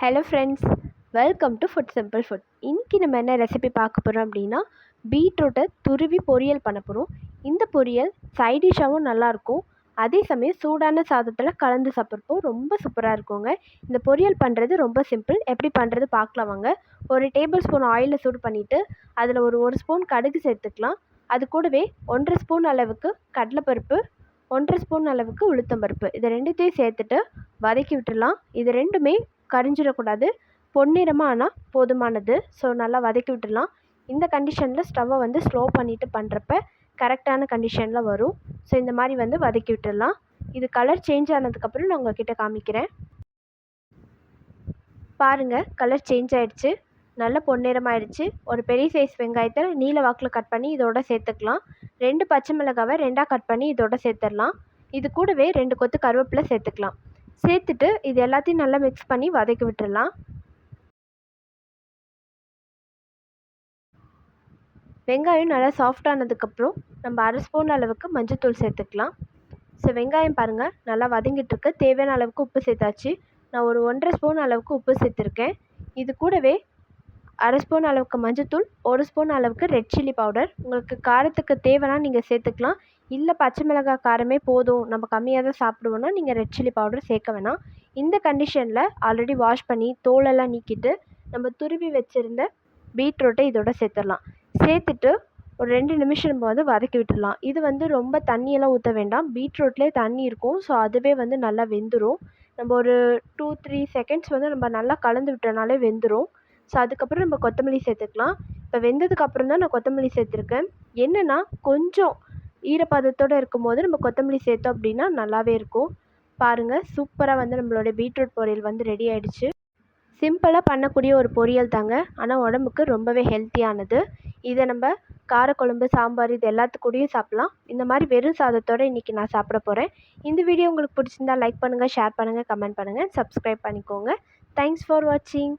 Hello friends welcome to food simple food இன்றைக்கி நம்ம என்ன ரெசிபி பார்க்க போகிறோம் அப்படின்னா பீட்ரூட்டை துருவி பொரியல் பண்ண போகிறோம் இந்த பொரியல் சைட் டிஷ்ஷாகவும் நல்லாயிருக்கும் அதே சமயம் சூடான சாதத்தில் கலந்து சாப்பிட்றப்போ ரொம்ப சூப்பராக இருக்குங்க. இந்த பொரியல் பண்ணுறது ரொம்ப சிம்பிள் எப்படி பண்ணுறது பார்க்கலாம் வாங்க. ஒரு டேபிள் ஸ்பூன் ஆயிலில் சூடு பண்ணிவிட்டு அதில் ஒரு ஒரு ஸ்பூன் கடுகு சேர்த்துக்கலாம். அது கூடவே ஒன்றரை ஸ்பூன் அளவுக்கு கடலைப்பருப்பு ஒன்றரை ஸ்பூன் அளவுக்கு உளுத்தம்பருப்பு. இதை ரெண்டுத்தையும் சேர்த்துட்டு வதக்கி விட்டுடலாம். இது ரெண்டுமே கரிஞ்சிடக்கூடாது. பொன்னிறமாக ஆனால் போதுமானது. ஸோ நல்லா வதக்கி விட்டுடலாம். இந்த கண்டிஷனில் ஸ்டவ்வை வந்து ஸ்லோ பண்ணிவிட்டு பண்ணுறப்ப கரெக்டான கண்டிஷனில் வரும். ஸோ இந்த மாதிரி வந்து வதக்கி விட்டுடலாம். இது கலர் சேஞ்ச் ஆனதுக்கப்புறம் நான் உங்ககிட்ட காமிக்கிறேன். பாருங்கள் கலர் சேஞ்ச் ஆகிடுச்சு நல்ல பொன்னிறமாயிடுச்சு ஒரு பெரிய சைஸ் வெங்காயத்தை நீல வாக்கில் கட் பண்ணி இதோட சேர்த்துக்கலாம். ரெண்டு பச்சை மிளகாவை ரெண்டாக கட் பண்ணி இதோட சேர்த்துடலாம். இது கூடவே ரெண்டு கொத்து கருவேப்பிலை சேர்த்துக்கலாம். சேர்த்துட்டு இது எல்லாத்தையும் நல்லா மிக்ஸ் பண்ணி வதக்கி விட்டுடலாம். வெங்காயம் நல்லா சாஃப்டானதுக்கப்புறம் நம்ம அரை ஸ்பூன் அளவுக்கு மஞ்சள்தூள் சேர்த்துக்கலாம். ஸோ வெங்காயம் பாருங்கள் நல்லா வதங்கிட்டுருக்கு. தேவையான அளவுக்கு உப்பு சேர்த்தாச்சு. நான் ஒரு ஒன்றரை ஸ்பூன் அளவுக்கு உப்பு சேர்த்துருக்கேன். இது கூடவே அரை ஸ்பூன் அளவுக்கு மஞ்சத்தூள் ஒரு ஸ்பூன் அளவுக்கு ரெட் சில்லி பவுடர் உங்களுக்கு காரத்துக்கு தேவைன்னா நீங்கள் சேர்த்துக்கலாம். இல்லை பச்சை மிளகாய் காரமே போதும். நம்ம கம்மியாக தான் சாப்பிடுவோன்னா நீங்கள் ரெட் சில்லி பவுடர் சேர்க்க வேணாம். இந்த கண்டிஷனில் ஆல்ரெடி வாஷ் பண்ணி தோலெல்லாம் நீக்கிட்டு நம்ம துருவி வச்சுருந்த பீட்ரூட்டை இதோட சேர்த்துடலாம். சேர்த்துட்டு ஒரு ரெண்டு நிமிஷம் நம்ம வந்து வதக்கி விட்டுடலாம். இது வந்து ரொம்ப தண்ணியெல்லாம் ஊற்ற வேண்டாம். பீட்ரூட்லேயே தண்ணி இருக்கும். ஸோ அதுவே வந்து நல்லா வெந்துடும் நம்ம ஒரு டூ த்ரீ செகண்ட்ஸ் வந்து நம்ம நல்லா கலந்து விட்டனாலே வெந்துடும் ஸோ அதுக்கப்புறம் நம்ம கொத்தமல்லி சேர்த்துக்கலாம். இப்போ வெந்ததுக்கப்புறம் தான் நான் கொத்தமல்லி சேர்த்துருக்கேன். என்னென்னா கொஞ்சம் ஈரப்பதத்தோடு இருக்கும்போது நம்ம கொத்தமல்லி சேர்த்தோம் அப்படின்னா நல்லாவே இருக்கும். பாருங்கள் சூப்பராக வந்து நம்மளோட பீட்ரூட் பொரியல் வந்து ரெடி ஆகிடுச்சு சிம்பிளாக பண்ணக்கூடிய ஒரு பொரியல் தாங்க. ஆனால் உடம்புக்கு ரொம்பவே ஹெல்த்தியானது இதை நம்ம காரக்குழம்பு சாம்பார் இது எல்லாத்துக்கூடயும் சாப்பிட்லாம். இந்த மாதிரி வெறும் சாதத்தோடு இன்றைக்கி நான் சாப்பிட போகிறேன் இந்த வீடியோ உங்களுக்கு பிடிச்சிருந்தா லைக் பண்ணுங்கள் ஷேர் பண்ணுங்கள் கமெண்ட் பண்ணுங்கள் சப்ஸ்கிரைப் பண்ணிக்கோங்க. தேங்க்ஸ் ஃபார் வாட்சிங்